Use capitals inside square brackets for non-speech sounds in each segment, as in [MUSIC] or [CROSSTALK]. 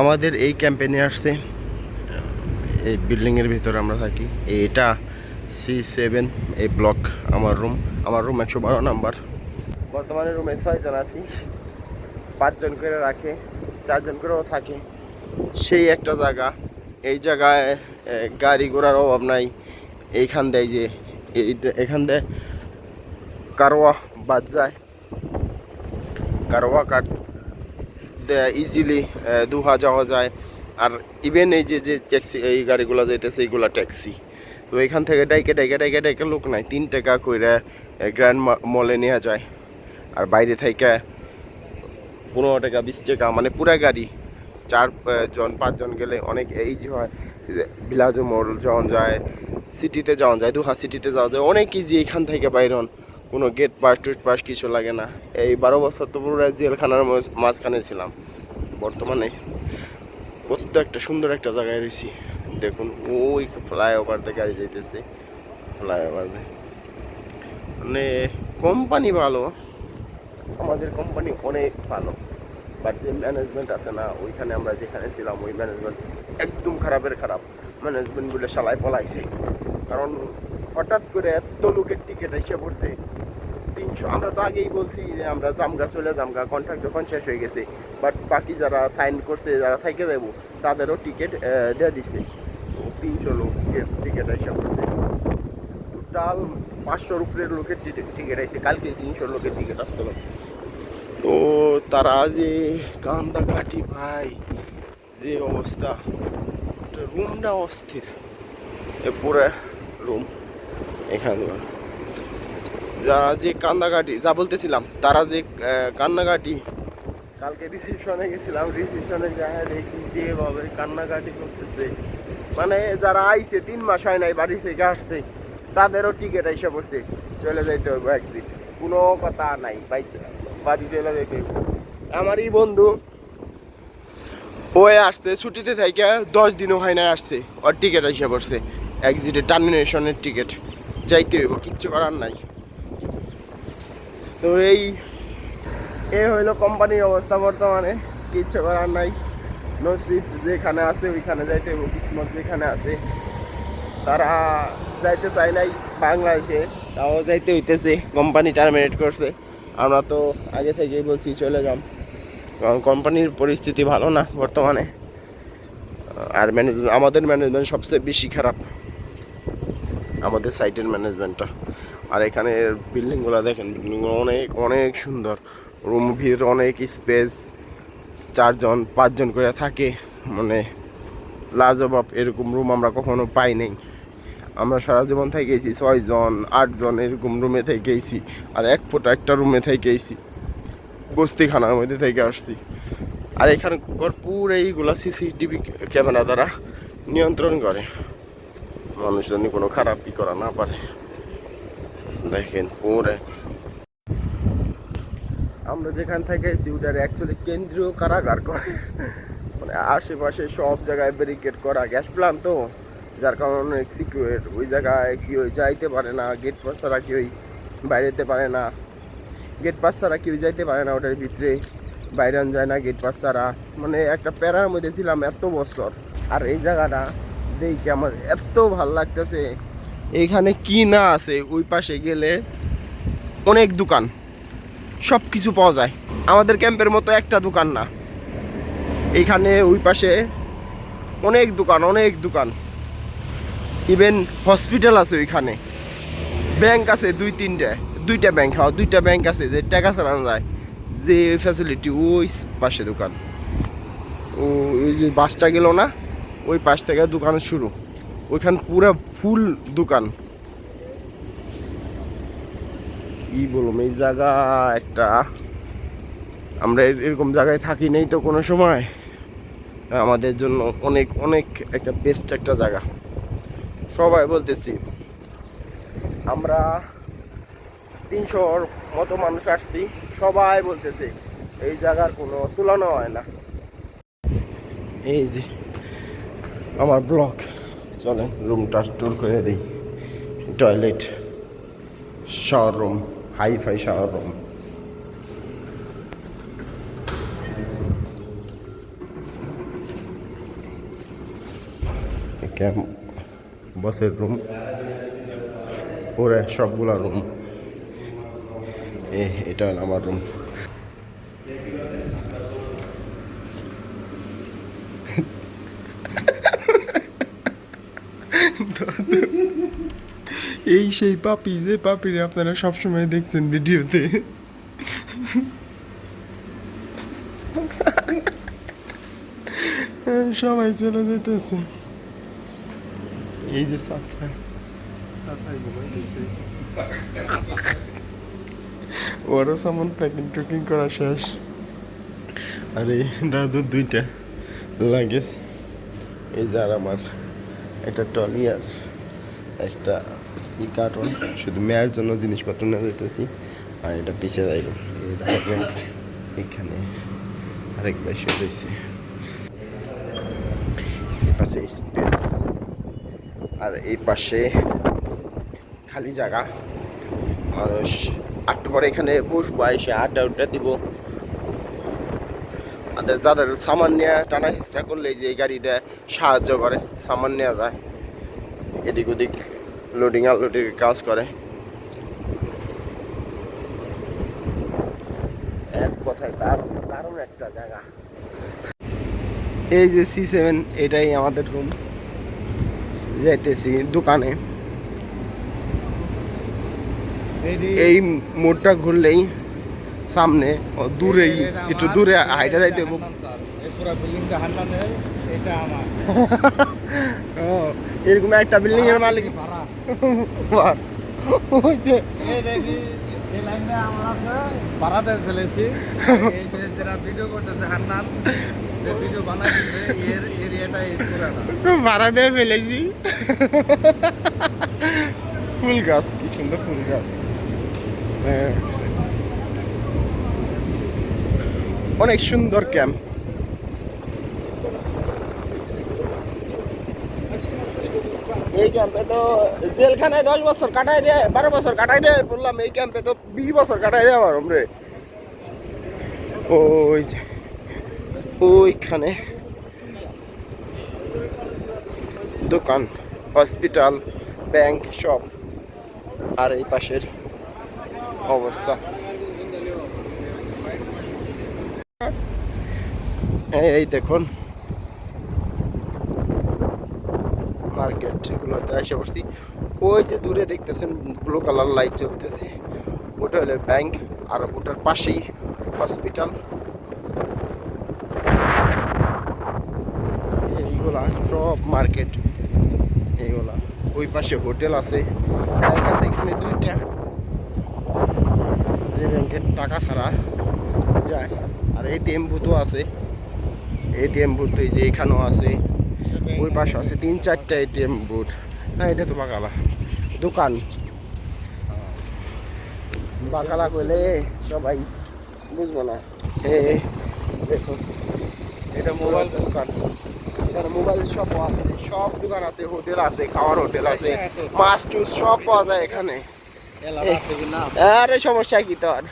আমাদের এই ক্যাম্পে আসছে। এই বিল্ডিংয়ের ভিতরে আমরা থাকি। এটা সি সেভেন এই ব্লক আমার রুম আমার রুম একশো বারো নাম্বার। বর্তমানে রুমে ছয়জন আছি। পাঁচজন করে রাখে, চারজন করেও থাকে। সেই একটা জায়গা। এই জায়গায় গাড়ি ঘোড়ার অভাব নাই। এইখান দেয় যে এখান দিয়ে কারোয়া বাদ যায়। কারোয়া কাট ইজিলি দুহা যাওয়া যায়। আর ইভেন এই যে যে ট্যাক্সি এই গাড়িগুলো যাইতেছে, এইগুলা ট্যাক্সি তো এখান থেকে ডাইকে ডাইকে ডাইকে ডাইকে লোক নাই। তিন টাকা কইরা গ্র্যান্ড মলে নেওয়া যায়। আর বাইরে থেকে পনেরো টাকা, বিশ টাকা মানে পুরা গাড়ি। চার জন পাঁচজন গেলে অনেক এই যে হয় বিলাজ মোড় যাওয়া যায় সিটিতে যাওয়া যায়, দুহা সিটিতে যাওয়া যায়, অনেক ইজি এখান থেকে বাইরন। কোনো গেট পাস টুট পাস কিছু লাগে না। এই বারো বছর তো পুরো জেলখানার মাঝখানে ছিলাম। বর্তমানে কত একটা সুন্দর একটা জায়গায় রয়েছি। দেখুন, ওই ফ্লাইওভার থেকে গাড়ি যাইতেছে। ফ্লাইওভার মানে কোম্পানি ভালো। আমাদের কোম্পানি অনেক ভালো। বাট যে ম্যানেজমেন্ট আছে না, ওইখানে আমরা যেখানে ছিলাম, ওই ম্যানেজমেন্ট একদম খারাপের খারাপ। ম্যানেজমেন্টগুলো সালাই পলাইছে। কারণ হঠাৎ করে এত লোকের টিকিট এসে পড়ছে। তিনশো। আমরা তো আগেই বলছি যে আমরা জামগা চলে জামগা কন্ট্রাক্ট যখন শেষ হয়ে গেছে বাট বাকি যারা সাইন করছে, যারা থেকে যাব, তাদেরও টিকিট দিয়ে দিছে। তিনশো লোকের টিকিট এসে করছে টোটাল পাঁচশোর উপরের লোকের টিকিট আইছে কালকে তিনশো লোকের টিকিট আসছিল তো তারা যে কান্দাকাটি ভাই, যে অবস্থা। রুমটা অস্থির। পুরো রুম এখানে। যারা যে কান্দাকাটি, যা বলতেছিলাম, তারা যে কান্নাকাটি কালকে রিসেপশনে গেছিলাম রিসেপশনে যা দেখি যেভাবে কান্নাকাটি করতেছে। মানে যারা আইছে, তিন মাস হয় নাই বাড়ি থেকে আসছে, তাদেরও টিকিট এসে পড়ছে। চলে যাইতে হবে এক্সিট কোনো কথা নাই, বাইচা, বাড়ি চলে যাইতে হইব। আমারই বন্ধু ওয়ে আসতে ছুটিতে থেকে দশ দিনও হয় না আসছে, ওর টিকিট এসে পড়ছে। এক্সিটে টার্মিনেশনের টিকিট যাইতে হইব, কিচ্ছু করার নাই। তো এই, এ হইল কোম্পানির অবস্থা বর্তমানে। কিচ্ছু করার নাই। নসিব যেখানে আছে, ওইখানে যাইতে হইব। কিসমত যেখানে আছে। তারা যাইতে চায় নাই বাংলাদেশে, তাও যাইতে হইতেছে। কোম্পানি টার্মিনেট করছে। আমরা তো আগে থেকেই বলছি, চলে যাম। কারণ কোম্পানির পরিস্থিতি ভালো না বর্তমানে। আর ম্যানেজমেন্ট আমাদের ম্যানেজমেন্ট সবচেয়ে বেশি খারাপ। আমাদের সাইটের ম্যানেজমেন্টটা আর এখানে বিল্ডিংগুলো দেখেন, বিল্ডিংগুলো অনেক অনেক সুন্দর। রুম, ভিড়, অনেক স্পেস চারজন, পাঁচজন করে থাকে। মানে লাজবাব এরকম রুম আমরা কখনো পাই নাই। আমরা সারা জীবন থেকে গেছি, ছয়জন, আটজন এরকম রুমে থেকে গেছি। আর এক ফোটা একটা রুমে থেকে গেছি। বস্তিখানার মধ্যে থেকে আসছি। আর এখানে পুরো এইগুলা সিসিটিভি ক্যামেরা দ্বারা নিয়ন্ত্রণ করে। মানুষ যেন কোনো খারাপই করা না পারে। দেখেন পুরে আমরা যেখান থেকে এসেছি ওটার অ্যাকচুয়ালি কেন্দ্রীয় কারাগার করে মানে আশেপাশে সব জায়গায় ব্যারিকেড করা গ্যাস প্লান তো, যার কারণে সিকিউর ওই জায়গায় কি ওই যাইতে পারে না গেট পাস ছাড়া বাইরে যেতে পারে না। গেট পাস ছাড়া কেউ যাইতে পারে না ওটার ভিতরে বাইরে যায় না গেট পাস ছাড়া। মানে একটা প্যারার মধ্যে ছিলাম এত বছর, আর এই জায়গাটা দেখে আমার এত ভালো লাগতেছে। এইখানে কি না আছে, ওই পাশে গেলে অনেক দোকান। সব কিছু পাওয়া যায়। আমাদের ক্যাম্পের মতো একটা দোকান না। এইখানে ওই পাশে অনেক দোকান অনেক দোকান। ইভেন হসপিটাল আছে ওইখানে। ব্যাংক আছে দুই তিনটে, দুইটা ব্যাংক হ্যাঁ দুইটা ব্যাংক আছে যে টাকা চালানো যায়। যে ফ্যাসিলিটি ওই পাশে দোকান। ও ওই যে বাসটা গেল না, ওই পাশ থেকে দোকান শুরু। ওইখান পুরো ফুল দোকান। কি বলব, এই জায়গা একটা, আমরা এর- এরকম জায়গায় থাকি নেই তো কোনো সময়। আমাদের জন্য অনেক অনেক একটা বেস্ট একটা জায়গা। সবাই বলতেছি, আমরা তিনশোর মতো মানুষ আসছি, সবাই বলতেছে, এই জায়গার কোনো তুলনা হয় না। এই যে, আমার ব্লক চলেন রুমটা ট্যুর করে দিই। Toilet shower room hi fi shower room camp বসের রুম পরে সবগুলা রুম এ, এটা আমার রুম [LAUGHS] এই সেই পাপি, যে পাপিরে আপনারা সবসময় দেখছেন ভিডিওতে। [LAUGHS] সবাই চলে যেতেছে এই যে চাচা। [LAUGHS] ওরও সামান প্যাকিং টুকিং করা শেষ। আর, দাদু দুইটা লাগেজ। এই যার আমার। একটা টলি আর একটা ই কার্টন। শুধু মেয়ের জন্য জিনিসপত্র নিয়ে যেতেছি আর এটা পিছিয়ে যাইব। এখানে আরেক বাইশে রয়েছে পাশে স্পেস আর এই পাশে খালি জায়গা। মানুষ আটটু পরে এখানে বসবো, এসে আড্ডা উড্ডা দিব। যাদের সামান নিয়ে টানা হিস্ট্রা করলে এই যে এই গাড়িতে সাহায্য করে সামান নেওয়া যায়। এদিক ওদিক লোডিং আনলোডিং কাজ করে। এক কথায় দারুণ দারুণ একটা জায়গা। এই যে সি সেভেন এটাই আমাদের রুম যাইতেছি দোকানে। এই মোড়টা ঘুরলেই সামনে দূরেই একটু দূরে হাইটা যাইতে হবে। [LAUGHS] এরকম একটা বিল্ডিং এর মালিক। ভাড়াতে [LAUGHS] ফেলেছি। যারা ভিডিও করতেছে হান্নান যে ভিডিও এর এরিয়াটা ভাড়া দিয়ে ফেলেছি। ফুল গাছ কি সুন্দর ফুল গাছ। হ্যাঁ, অনেক সুন্দর ক্যাম্প। এই ক্যাম্পে তো জেলখানায় দশ বছর কাটাই দেয় বারো বছর কাটাই দেয় বললাম এই ক্যাম্পে তো বিশ বছর কাটাই দেয় আমার রে। ওই যে ওইখানে দোকান হসপিটাল ব্যাংক সব আর এই পাশের অবস্থা। এই- এই দেখুন। মার্কেট, এগুলোতে এসে পড়ছি। ওই যে দূরে দেখতেছেন ব্লু কালার লাইট জ্বলতেছে। ওটা হলো ব্যাংক আর ওটার পাশেই হসপিটাল এইগুলা সব মার্কেট। এইগুলা, ওই পাশে হোটেল আছে। এর কাছে এখানে দুইটা। যে ব্যাংকের টাকা ছাড়া যায়। আর এই বুথও আছে। এই বুথ এই যে এখানেও আছে ওই পাশে আছে তিন চারটা এটিএম বুথ। না এটা তো বাকালা। দোকান। বাকালা কইলে সবাই বুঝব না। এ দেখো এটা মোবাইল দোকান। এখানে মোবাইল শপও আছে সব দোকান আছে হোটেল আছে খাওয়ার হোটেল আছে মাছ টুস সব পাওয়া যায় এখানে। আরে সমস্যা কি তোর?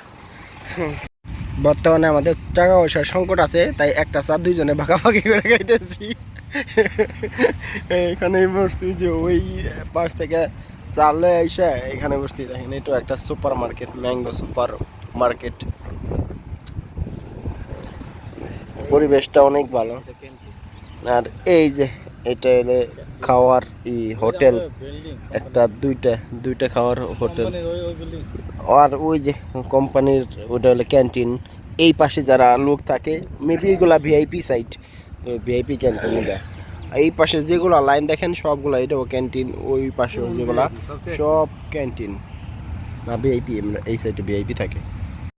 বর্তমানে আমাদের টাকা পয়সার সংকট আছে, তাই একটা চা দুইজনে ভাগাভাগি করে খাইতেছি। এখানে বসছি যে ওই পাশ থেকে চালে এসে এখানে বসছি দেখেন, এটা একটা super market mango super market পরিবেশটা অনেক ভালো। আর এই যে এটা হলো খাওয়ার ই হোটেল। একটা দুইটা দুইটা খাওয়ার হোটেল। আর ওই যে কোম্পানির ওটা হলো ক্যান্টিন। এই পাশে যারা লোক থাকে মেবি এগুলা ভিআইপি সাইট তো ভিআইপি ক্যান্টিন এটা এই পাশে যেগুলো লাইন দেখেন, সবগুলা এটাও ক্যান্টিন, ওই পাশে যেগুলা, সব ক্যান্টিন। না ভিআইপি এই সাইডে ভিআইপি থাকে।